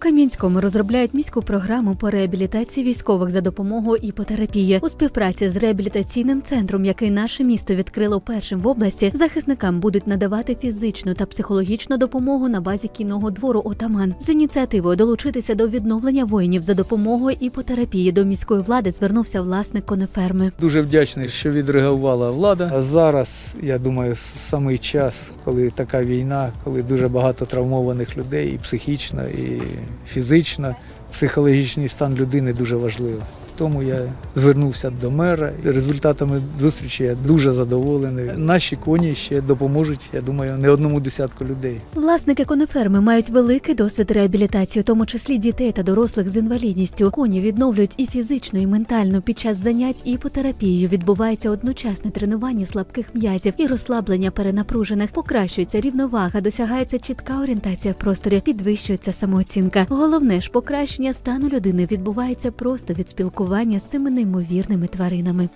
Кам'янському розробляють міську програму по реабілітації військових за допомогою іпотерапії у співпраці з реабілітаційним центром, який наше місто відкрило першим в області. Захисникам будуть надавати фізичну та психологічну допомогу на базі кінного двору Отаман. З ініціативою долучитися до відновлення воїнів за допомогою іпотерапії до міської влади звернувся власник конеферми. Дуже вдячний, що відреагувала влада. А зараз, я думаю, самий час, коли така війна, коли дуже багато травмованих людей, і психічно, і фізично, психологічний стан людини дуже важливий. Тому я звернувся до мера. Результатами зустрічі я дуже задоволений. Наші коні ще допоможуть, я думаю, не одному десятку людей. Власники конеферми мають великий досвід реабілітації, у тому числі дітей та дорослих з інвалідністю. Коні відновлюють і фізично, і ментально. Під час занять іпотерапією відбувається одночасне тренування слабких м'язів і розслаблення перенапружених. Покращується рівновага, досягається чітка орієнтація в просторі, підвищується самооцінка. Головне ж, покращення стану людини відбувається просто від спілкування з цими неймовірними тваринами.